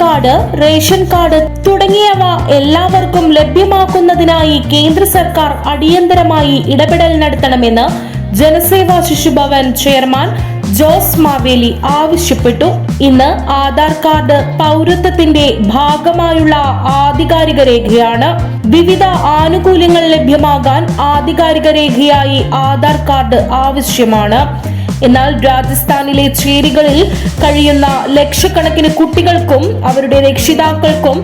Card ration card തുടങ്ങിയവ എല്ലാവർക്കും ലഭ്യമാക്കുന്നതിനായി കേന്ദ്ര സർക്കാർ അടിയന്തരമായി ഇടപെടൽ നടത്തണമെന്ന് ജനസേവാ ശിശുഭവൻ ചെയർമാൻ ജോസ് മാവേലി ആവശ്യപ്പെട്ടു. ഇന്ന് ആധാർ കാർഡ് പൗരത്വത്തിന്റെ ഭാഗമായുള്ള ആധികാരിക രേഖയാണ്. വിവിധ ആനുകൂല്യങ്ങൾ ലഭ്യമാകാൻ ആധികാരിക രേഖയായി ആധാർ കാർഡ് ആവശ്യമാണ്. എന്നാൽ രാജസ്ഥാനിലെ ചേരികളിൽ കഴിയുന്ന ലക്ഷക്കണക്കിന് കുട്ടികൾക്കും അവരുടെ രക്ഷിതാക്കൾക്കും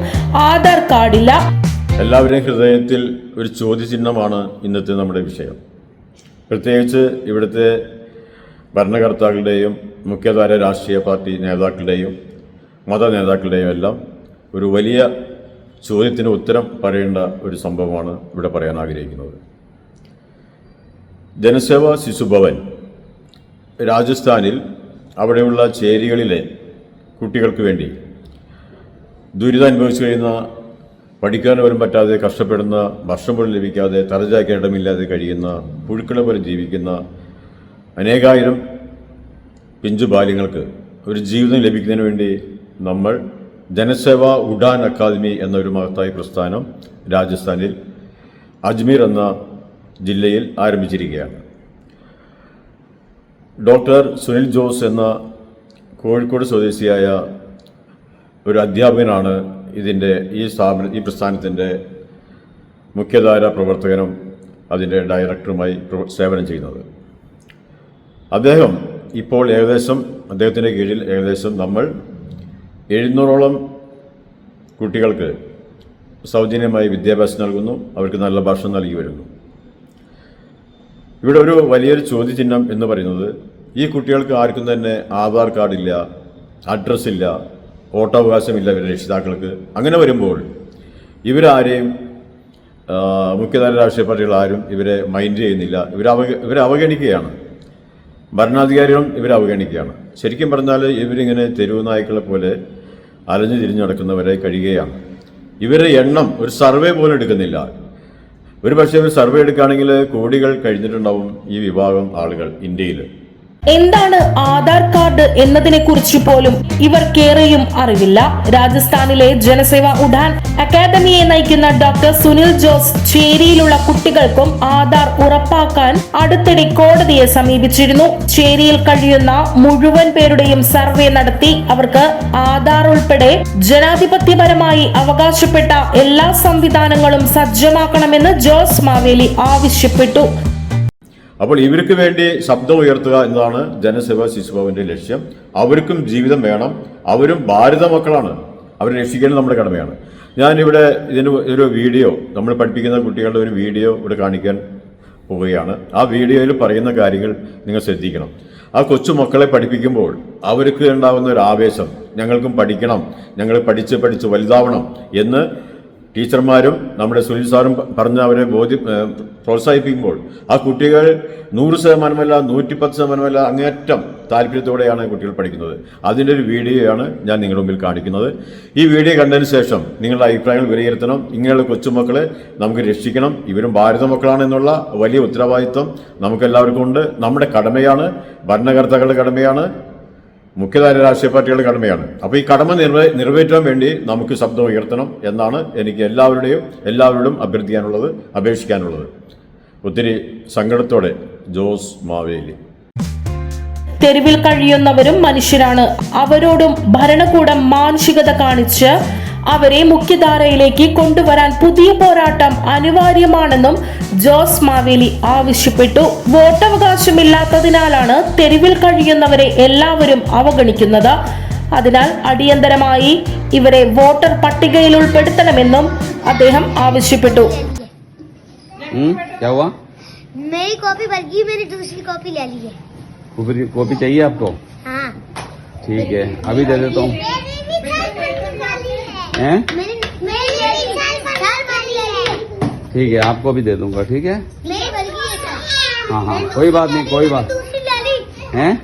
ആധാർ കാർഡില്ല. എല്ലാവരുടെയും ഹൃദയത്തിൽ ഒരു ചോദ്യചിഹ്നമാണ് ഇന്നത്തെ നമ്മുടെ വിഷയം. പ്രത്യേകിച്ച് ഇവിടുത്തെ ഭരണകർത്താക്കളുടെയും മുഖ്യധാര രാഷ്ട്രീയ പാർട്ടി നേതാക്കളുടെയും മത നേതാക്കളുടെയും എല്ലാം ഒരു വലിയ ചോദ്യത്തിന് ഉത്തരം പറയേണ്ട ഒരു സംഭവമാണ് ഇവിടെ പറയാൻ ആഗ്രഹിക്കുന്നത്. ജനസേവ ശിശുഭവൻ രാജസ്ഥാനിൽ അവിടെയുള്ള ചേരികളിലെ കുട്ടികൾക്ക് വേണ്ടി ദുരിതം അനുഭവിച്ചു കഴിയുന്ന പഠിക്കാൻ പോലും പറ്റാതെ കഷ്ടപ്പെടുന്ന ഭക്ഷണം പോലും ലഭിക്കാതെ തലചാക്കാൻ ഇടമില്ലാതെ കഴിയുന്ന പുഴുക്കളെ പോലും ജീവിക്കുന്ന അനേകായിരം പിഞ്ചു ബാല്യങ്ങൾക്ക് ഒരു ജീവിതം ലഭിക്കുന്നതിന് വേണ്ടി നമ്മൾ ജനസേവ ഉഡാൻ അക്കാദമി എന്നൊരു മഹത്തായ പ്രസ്ഥാനം രാജസ്ഥാനിൽ അജ്മീർ എന്ന ജില്ലയിൽ ആരംഭിച്ചിരിക്കുകയാണ്. ഡോക്ടർ സുനിൽ ജോസ് എന്ന കോഴിക്കോട് സ്വദേശിയായ ഒരു അധ്യാപകനാണ് ഇതിന്റെ ഈ സ്ഥാപന ഈ പ്രസ്ഥാനത്തിന്റെ മുഖ്യധാര പ്രവർത്തകനും അതിന്റെ ഡയറക്ടറുമായി സേവനം ചെയ്യുന്നത്. അദ്ദേഹം ഇപ്പോൾ ഏകദേശം അദ്ദേഹത്തിന്റെ കീഴിൽ ഏകദേശം നമ്മൾ എഴുന്നൂറോളം കുട്ടികൾക്ക് സൗജന്യമായി വിദ്യാഭ്യാസം നൽകുന്നു അവർക്ക് നല്ല ഭക്ഷണം നൽകി വരുന്നു. ഇവിടെ ഒരു വലിയൊരു ചോദ്യചിഹ്നം എന്ന് പറയുന്നത് ഈ കുട്ടികൾക്ക് ആർക്കും തന്നെ ആധാർ കാർഡില്ല അഡ്രസ്സില്ല വോട്ടവകാശമില്ല ഇവരുടെ രക്ഷിതാക്കൾക്ക്. അങ്ങനെ വരുമ്പോൾ ഇവരാരെയും മുഖ്യധാര രാഷ്ട്രീയ പാർട്ടികൾ ആരും ഇവരെ മൈൻഡ് ചെയ്യുന്നില്ല. ഇവരെ അവ ഇവരെ അവഗണിക്കുകയാണ്. ഭരണാധികാരികളും ഇവരെ അവഗണിക്കുകയാണ്. ശരിക്കും പറഞ്ഞാൽ ഇവരിങ്ങനെ തെരുവ് നായ്ക്കളെ പോലെ അലഞ്ഞു തിരിഞ്ഞു നടക്കുന്നവരെ കഴിയുകയാണ്. ഇവരുടെ എണ്ണം ഒരു സർവേ പോലും എടുക്കുന്നില്ല. ഒരു പക്ഷേ ഒരു സർവേ എടുക്കുകയാണെങ്കിൽ കോടികൾ കഴിഞ്ഞിട്ടുണ്ടാവും ഈ വിഭാഗം ആളുകൾ ഇന്ത്യയിൽ. എന്താണ് ആധാർ കാർഡ് എന്നതിനെ കുറിച്ച് പോലും ഇവർക്കേറെയും അറിവില്ല. രാജസ്ഥാനിലെ ജനസേവ ഉഡാൻ അക്കാദമിയെ നയിക്കുന്ന ഡോക്ടർ സുനിൽ ജോസ് ചേരിയിലുള്ള കുട്ടികൾക്കും ആധാർ ഉറപ്പാക്കാൻ അടുത്തിടെ കോടതിയെ സമീപിച്ചിരുന്നു. ചേരിയിൽ കഴിയുന്ന മുഴുവൻ പേരുടെയും സർവേ നടത്തി അവർക്ക് ആധാർ ഉൾപ്പെടെ ജനാധിപത്യപരമായി അവകാശപ്പെട്ട എല്ലാ സംവിധാനങ്ങളും സജ്ജമാക്കണമെന്ന് ജോസ് മാവേലി ആവശ്യപ്പെട്ടു. അപ്പോൾ ഇവർക്ക് വേണ്ടി ശബ്ദം ഉയർത്തുക എന്നതാണ് ജനസേവ ശിശുഭവന്റെ ലക്ഷ്യം. അവർക്കും ജീവിതം വേണം. അവരും ഭാരത മക്കളാണ്. അവരെ രക്ഷിക്കേണ്ടത് നമ്മുടെ കടമയാണ്. ഞാനിവിടെ ഇതിന് ഒരു വീഡിയോ നമ്മൾ പഠിപ്പിക്കുന്ന കുട്ടികളുടെ ഒരു വീഡിയോ ഇവിടെ കാണിക്കാൻ പോവുകയാണ്. ആ വീഡിയോയിൽ പറയുന്ന കാര്യങ്ങൾ നിങ്ങൾ ശ്രദ്ധിക്കണം. ആ കൊച്ചു മക്കളെ പഠിപ്പിക്കുമ്പോൾ അവർക്ക് ഉണ്ടാകുന്ന ഒരു ആവേശം ഞങ്ങൾക്കും പഠിക്കണം ഞങ്ങൾ പഠിച്ച് പഠിച്ച് വലുതാവണം എന്ന് ടീച്ചർമാരും നമ്മുടെ സുനിൽ സാറും പറഞ്ഞ അവരെ ബോധ്യ പ്രോത്സാഹിപ്പിക്കുമ്പോൾ ആ കുട്ടികൾ നൂറ് ശതമാനമല്ല നൂറ്റിപ്പത്ത് ശതമാനമല്ല അങ്ങേറ്റം താല്പര്യത്തോടെയാണ് കുട്ടികൾ പഠിക്കുന്നത്. അതിന്റെ ഒരു വീഡിയോയാണ് ഞാൻ നിങ്ങളുടെ മുമ്പിൽ കാണിക്കുന്നത്. ഈ വീഡിയോ കണ്ടതിന് ശേഷം നിങ്ങളുടെ അഭിപ്രായങ്ങൾ വിലയിരുത്തണം. ഇങ്ങനെയുള്ള കൊച്ചുമക്കളെ നമുക്ക് രക്ഷിക്കണം. ഇവരും ഭാരത മക്കളാണെന്നുള്ള വലിയ ഉത്തരവാദിത്വം നമുക്കെല്ലാവർക്കും ഉണ്ട്. നമ്മുടെ കടമയാണ് ഭരണകർത്താക്കളുടെ കടമയാണ് മുഖ്യധാര രാഷ്ട്രീയ പാർട്ടികളുടെ കടമയാണ്. അപ്പോൾ ഈ കടമ നിർവേ നിറവേറ്റാൻ വേണ്ടി നമുക്ക് ശബ്ദം ഉയർത്തണം എന്നാണ് എനിക്ക് എല്ലാവരുടെയും എല്ലാവരോടും അഭ്യർത്ഥിക്കാനുള്ളത് അപേക്ഷിക്കാനുള്ളത്. ഒത്തിരി സങ്കടത്തോടെ ജോസ് മാവേലി. തെരുവിൽ കഴിയുന്നവരും മനുഷ്യരാണ്. അവരോടും ഭരണകൂടം മാനുഷികത കാണിച്ച് അവരെ മുഖ്യധാരയിലേക്ക് കൊണ്ടുവരാൻ പുതിയ പോരാട്ടം അനിവാര്യമാണെന്നും ജോസ് മാവേലി ആവശ്യപ്പെട്ടു വോട്ടവകാശമില്ലാത്തതിനാലാണ് തെരുവിൽ കഴിയുന്നവരെ എല്ലാവരും അവഗണിക്കുന്നത് അതിനാൽ അടിയന്തരമായി ഇവരെ വോട്ടർ പട്ടികയിൽ ഉൾപ്പെടുത്തണമെന്നും അദ്ദേഹം ആവശ്യപ്പെട്ടു हम्म क्या हुआ मेरी कॉपी भर गई मेरी दूसरी कॉपी ले ली है कॉपी कॉपी चाहिए आपको हाँ ठीक है अभी दे देता हूँ हैं? ठीक है आपको भी दे दूँगा ठीक है? है हाँ कोई बात नहीं कोई बात हैं?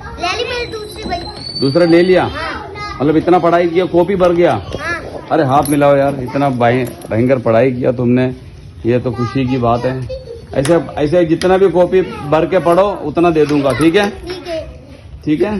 दूसरी ले लिया? हाँ। मतलब इतना पढ़ाई किया कॉपी भर गया? हाँ। अरे हाथ मिलाओ यार इतना भय- भयंकर पढ़ाई किया तुमने। ये तो खुशी की बात है। ऐसे ऐसे जितना भी कॉपी भर के पढ़ो उतना दे दूँगा ठीक है। ठीक है?